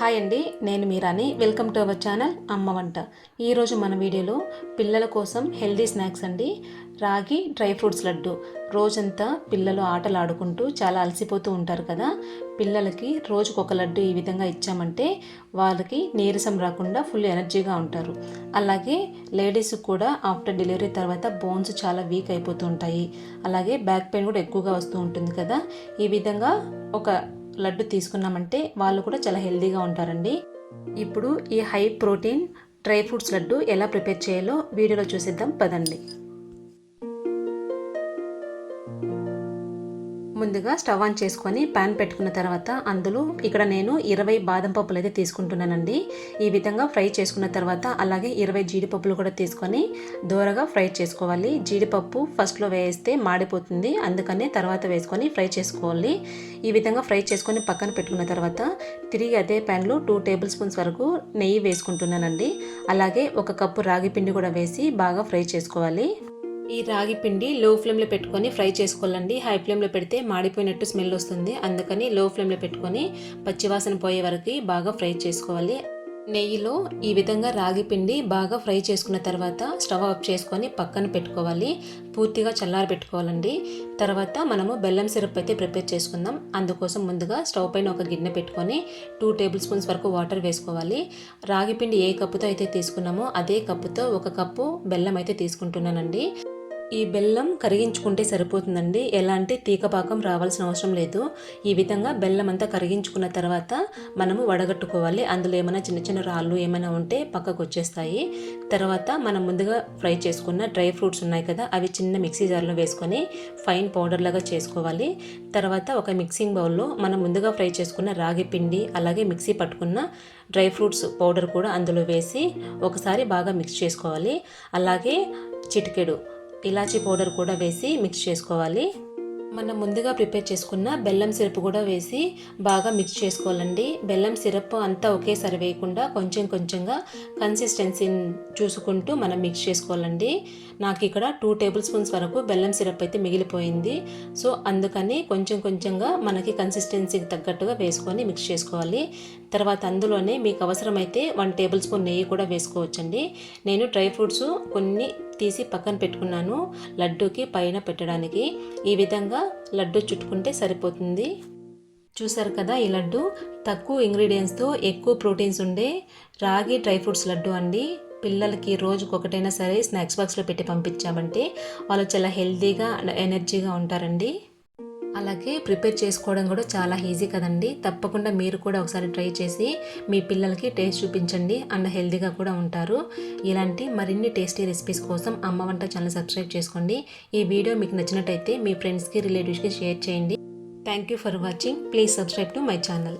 Hi అండి నేను మీరాని వెల్కమ్ టు అవర్ ఛానల్ అమ్మ వంట. ఈరోజు మన వీడియోలో పిల్లల కోసం హెల్దీ స్నాక్స్ అండి. రాగి డ్రై ఫ్రూట్స్ లడ్డు. రోజంతా పిల్లలు ఆటలు ఆడుకుంటూ చాలా అలసిపోతూ ఉంటారు కదా. పిల్లలకి రోజుకు ఒక లడ్డు ఈ విధంగా ఇచ్చామంటే వాళ్ళకి నీరసం రాకుండా ఫుల్ ఎనర్జీగా ఉంటారు. అలాగే లేడీస్ కూడా ఆఫ్టర్ డెలివరీ తర్వాత బోన్స్ చాలా వీక్ అయిపోతూ ఉంటాయి. అలాగే బ్యాక్ పెయిన్ కూడా ఎక్కువగా వస్తూ ఉంటుంది కదా. ఈ విధంగా ఒక లడ్డు తీసుకున్నామంటే వాళ్ళు కూడా చాలా హెల్దీగా ఉంటారండి. ఇప్పుడు ఈ high protein dry fruits laddu ఎలా ప్రిపేర్ చేయాలో వీడియోలో చూసేద్దాం. పదండి. ముందుగా స్టవ్ ఆన్ చేసుకొని ప్యాన్ పెట్టుకున్న తర్వాత అందులో ఇక్కడ నేను ఇరవై బాదం పప్పులు అయితే తీసుకుంటున్నానండి. ఈ విధంగా ఫ్రై చేసుకున్న తర్వాత అలాగే ఇరవై జీడిపప్పులు కూడా తీసుకొని దూరగా ఫ్రై చేసుకోవాలి. జీడిపప్పు ఫస్ట్లో వేస్తే మాడిపోతుంది. అందుకనే తర్వాత వేసుకొని ఫ్రై చేసుకోవాలి. ఈ విధంగా ఫ్రై చేసుకొని పక్కన పెట్టుకున్న తర్వాత తిరిగి అదే ప్యాన్లో టూ టేబుల్ స్పూన్స్ వరకు నెయ్యి వేసుకుంటున్నానండి. అలాగే ఒక కప్పు రాగి పిండి కూడా వేసి బాగా ఫ్రై చేసుకోవాలి. ఈ రాగి పిండి లో ఫ్లేమ్లో పెట్టుకొని ఫ్రై చేసుకోవాలండి. హై ఫ్లేమ్లో పెడితే మాడిపోయినట్టు స్మెల్ వస్తుంది. అందుకని లో ఫ్లేమ్లో పెట్టుకొని పచ్చివాసన పోయే వరకు బాగా ఫ్రై చేసుకోవాలి. నెయ్యిలో ఈ విధంగా రాగి పిండి బాగా ఫ్రై చేసుకున్న తర్వాత స్టవ్ ఆఫ్ చేసుకొని పక్కన పెట్టుకోవాలి. పూర్తిగా చల్లారి పెట్టుకోవాలండి. తర్వాత మనము బెల్లం సిరప్ అయితే ప్రిపేర్ చేసుకుందాం. అందుకోసం ముందుగా స్టవ్ పైన ఒక గిన్నె పెట్టుకొని టూ టేబుల్ స్పూన్స్ వరకు వాటర్ వేసుకోవాలి. రాగి పిండి ఏ కప్పుతో అయితే తీసుకున్నామో అదే కప్పుతో ఒక కప్పు బెల్లం అయితే తీసుకుంటున్నానండి. ఈ బెల్లం కరిగించుకుంటే సరిపోతుందండి. ఎలాంటి తీకపాకం రావాల్సిన అవసరం లేదు. ఈ విధంగా బెల్లం అంతా కరిగించుకున్న తర్వాత మనము వడగట్టుకోవాలి. అందులో ఏమైనా చిన్న చిన్న రాళ్ళు ఏమైనా ఉంటే పక్కకు వచ్చేస్తాయి. తర్వాత మనం ముందుగా ఫ్రై చేసుకున్న డ్రై ఫ్రూట్స్ ఉన్నాయి కదా అవి చిన్న మిక్సీ జార్లో వేసుకొని ఫైన్ పౌడర్ లాగా చేసుకోవాలి. తర్వాత ఒక మిక్సింగ్ బౌల్లో మనం ముందుగా ఫ్రై చేసుకున్న రాగి పిండి అలాగే మిక్సీ పట్టుకున్న డ్రై ఫ్రూట్స్ పౌడర్ కూడా అందులో వేసి ఒకసారి బాగా మిక్స్ చేసుకోవాలి. అలాగే చిటికెడు ఇలాచీ పౌడర్ కూడా వేసి మిక్స్ చేసుకోవాలి. మనం ముందుగా ప్రిపేర్ చేసుకున్న బెల్లం సిరప్ కూడా వేసి బాగా మిక్స్ చేసుకోవాలండి. బెల్లం సిరప్ అంతా ఒకేసారి వేయకుండా కొంచెం కొంచెంగా కన్సిస్టెన్సీని చూసుకుంటూ మనం మిక్స్ చేసుకోవాలండి. నాకు ఇక్కడ టూ టేబుల్ స్పూన్స్ వరకు బెల్లం సిరప్ అయితే మిగిలిపోయింది. సో అందుకని కొంచెం కొంచెంగా మనకి కన్సిస్టెన్సీకి తగ్గట్టుగా వేసుకొని మిక్స్ చేసుకోవాలి. తర్వాత అందులోనే మీకు అవసరమైతే వన్ టేబుల్ స్పూన్ నెయ్యి కూడా వేసుకోవచ్చండి. నేను డ్రై ఫ్రూట్స్ కొన్ని తీసి పక్కన పెట్టుకున్నాను. లడ్డూకి పైన పెట్టడానికి ఈ విధంగా లడ్డు చుట్టుకుంటే సరిపోతుంది. చూసారు కదా ఈ లడ్డు? తక్కువ ఇంగ్రీడియంట్స్తో ఎక్కువ ప్రోటీన్స్ ఉండే రాగి డ్రై ఫ్రూట్స్ లడ్డు అండి. పిల్లలకి రోజుకు ఒకటైనా సరే స్నాక్స్ బాక్స్లో పెట్టి పంపించామంటే వాళ్ళు చాలా హెల్తీగా ఎనర్జీగా ఉంటారండి. అలాగే ప్రిపేర్ చేసుకోవడం కూడా చాలా ఈజీ కదండి. తప్పకుండా మీరు కూడా ఒకసారి ట్రై చేసి మీ పిల్లలకి టేస్ట్ చూపించండి. అండ్ హెల్దీగా కూడా ఉంటారు. ఇలాంటి మరిన్ని టేస్టీ రెసిపీస్ కోసం అమ్మ వంట ఛానల్ సబ్స్క్రైబ్ చేసుకోండి. ఈ వీడియో మీకు నచ్చినట్టయితే మీ ఫ్రెండ్స్కి రిలేటివ్స్కి షేర్ చేయండి. Thank you for watching please subscribe to my channel